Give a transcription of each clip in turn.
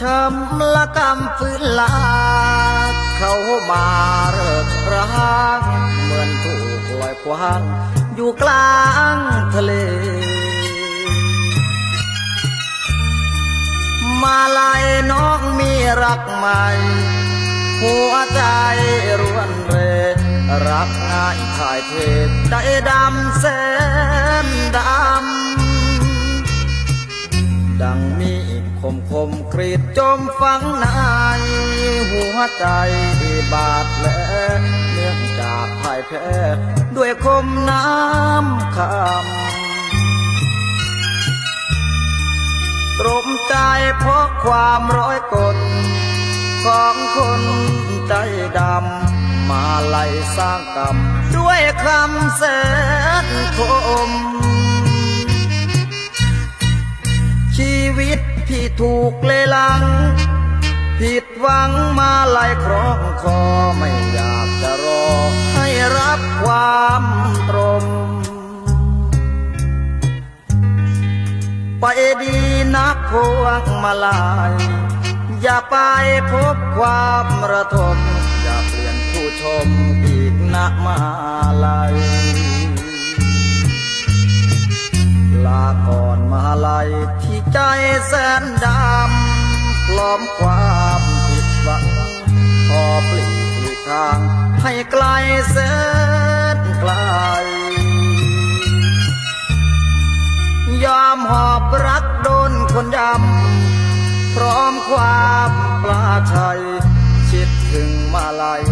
ช้ำละกำฟื้นลาเขามาเริกร้างเหมือนถูกลอยควาง อยู่กลางทะเล มาลายน้องมีรักใหม่ หัวใจรวนเร รักง่ายถ่ายเทได้ดำแสนดำ ดังมี คมคมกรีดจมฝังในหัวใจบาดแผลเนื่องจากพ่ายแพ้ด้วยคมน้ำคำตรมใจเพราะความร้อยกลของคนใจดำมาไล่สร้างกรรมด้วยคำแสนคม ถูกเลลัง ผิดหวังมาไล่ครองคอไม่อยากจะรอให้รับความตรงไปดีนักพวงมาลาย อย่าไปพบความระทมอย่าเปลี่ยนผู้ชมอีกนะมาลาย อนมาลายที่ใจแสนดำกล้อมความผิดหวังขอปลีกลีทางให้ไกลแสนไกล ยอมหอบรักโดนคนยำพร้อมความปลาชัยชิดถึงมาลาย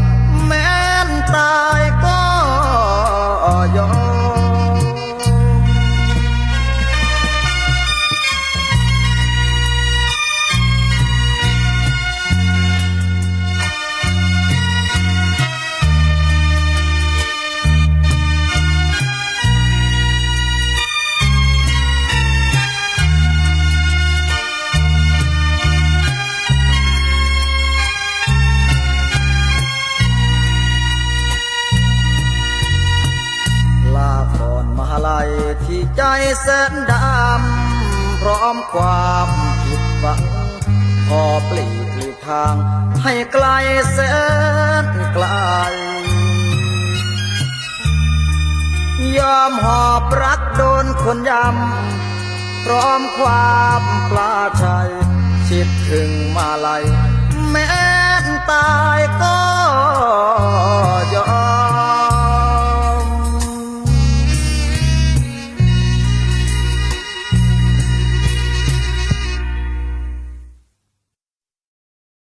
อนมหาลัยที่ใจแสนดำพร้อมความผิดหวังพอปลีกหลีกทาง ให้ไกลแสนไกล ยอมหอบรักโดนคนยำ พร้อมความปลาชัยชิดถึงมาลัยแม้ตายก็